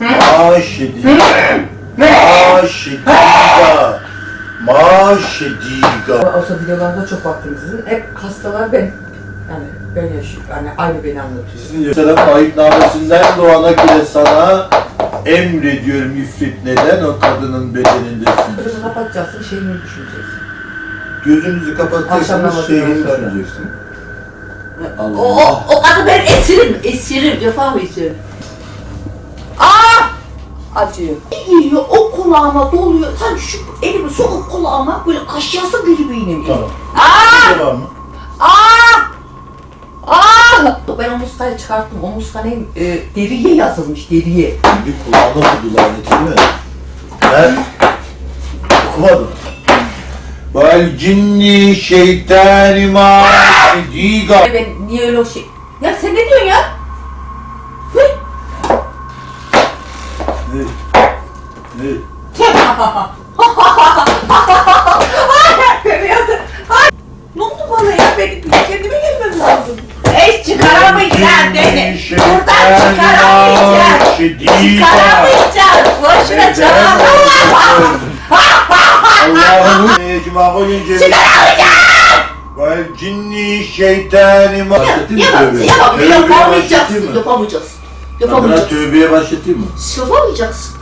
Maşediga. Maşediga. Maşediga. Olsa videolarda çok baktım sizin. Hep hastalar ben. Yani ben yaşıyorum. Yani aynı beni anlatıyor. Sizin yaşanan ayıpnamesinden doğana göre sana emrediyorum müfrit neden o kadının bedeninde Gözünü kapatacaksın, şeyini düşüneceksin. Gözünüzü Akşam kapatacaksınız şeyini yapıyorum. düşüneceksin. O, o, o kadar ben esirim, esirim, yapamayacağım. Aa! Acıyor. Geliyor, o kulağıma doluyor. Sanki şu elimi sokup kulağıma böyle aşağısı gibi benim. Tamam. Aa! Mı? Aa! Aa! Ben o muskayı çıkarttım. O muska ne? E, deriye yazılmış, deriye. Bir kulağına vurdu laneti değil mi? He? Okumadın. Vel cinni şeytani maşediga. Ben niye öyle o şey... Ya sen ne diyorsun ya? Ne? Ne? Ne oldu bana ya? Ben kendime gelmem lazım. Hiç çıkaramayacaksın beni. Buradan çıkaramayacaksın. Çıkaramayacaksın. Boşuna canım. Allah'ın ecma olunca Vel cinni şeytani maşediga. Yapamam, yapamam. Yapamayacaksın. Yapamayacaksın. Adına Yapamayacaksın. tövbeye başlatayım mı? Yapamayacaksın.